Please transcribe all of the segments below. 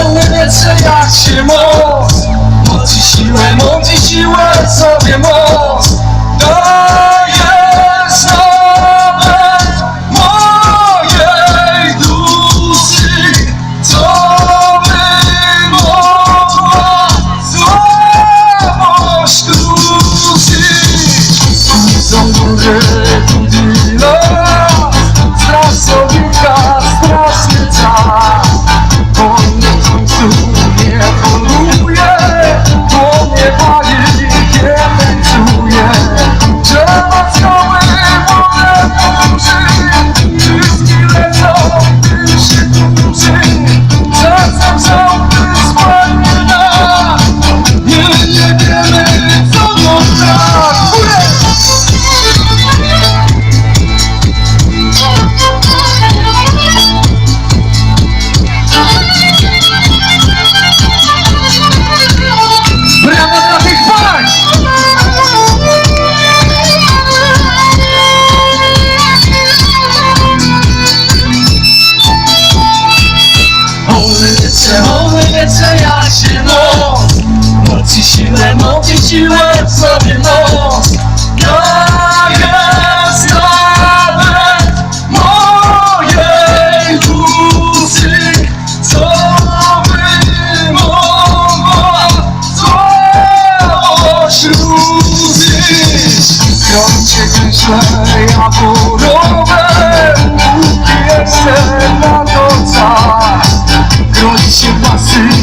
on nie wie jak się moc Moc i siłę, moc i siłę sobie moc Daje znamę mojej duszy Co by mogła słabość kruszyć Są Siłę w sobie moc Daje znamę mojej duszy Co by mogła złość ruszyć Krącie gęśle jabłorowe Jeszcze na nocach. Grozi się pasy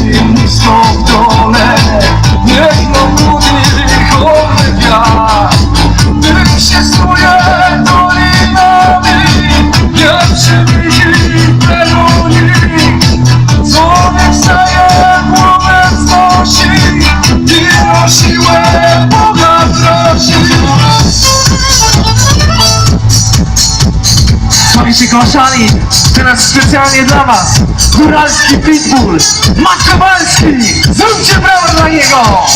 Słuchajcie kochani, teraz specjalnie dla was. Góralski Pitbull Makowanski Zróbcie brawo dla niego